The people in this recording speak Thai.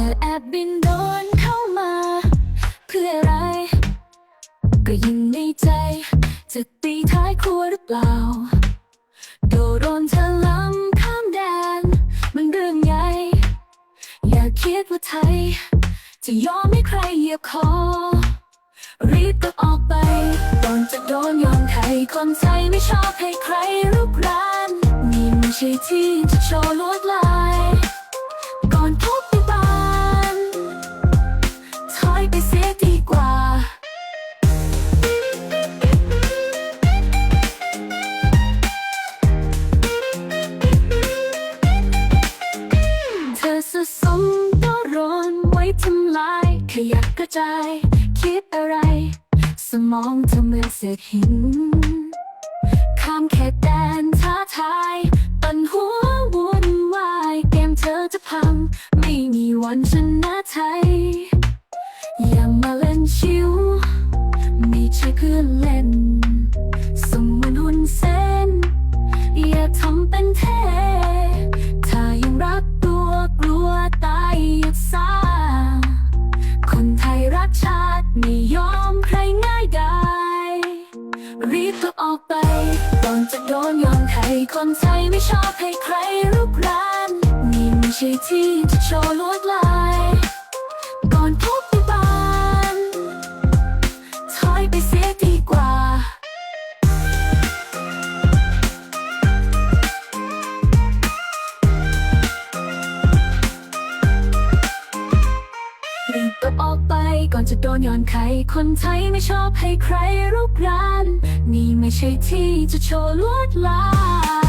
ธอแอบบินโดนเข้ามา เพื่ออะไร ก็ยิงในใจจะตีท้ายครัวหรือเปล่า โดโดนเธอล้ำข้ามแดน มันเรื่องใหญ่ อย่าคิดว่าไทย จะยอมให้ใครเหยียบคอ รีบก็ออกไปก่อนจะโดนยอมใครคนไทยไม่ชอบให้ใครรุกรานนี่ไม่ใช่ที่จะโชว์ลวดลาย สมตัวร้อนไว้ทำลาย ขยะกระจาย คิดอะไร สมองเธอเหมือนเศษหิน ข้ามเขตแดนท้าทาย ปันหัววุ่นวาย เกมเธอจะพัง ไม่มีวันชนะไทย อย่ามาเล่นชิว ไม่ใช่เพื่อน รีบตัวออกไปก่อนจะโดนยอมใครคนไทยไม่ชอบให้ใครรุกรานนี่ไม่ใช่ที่จะโชว์ลวดลาย ก่อนพบในบ้านถอยไปเสียดีกว่า รีบตัวออกไปก่อนจะโดนย้อนใครคนไทยไม่ชอบให้ใครรุกราน ไม่ใช่ที่จะโชว์ลวดลาย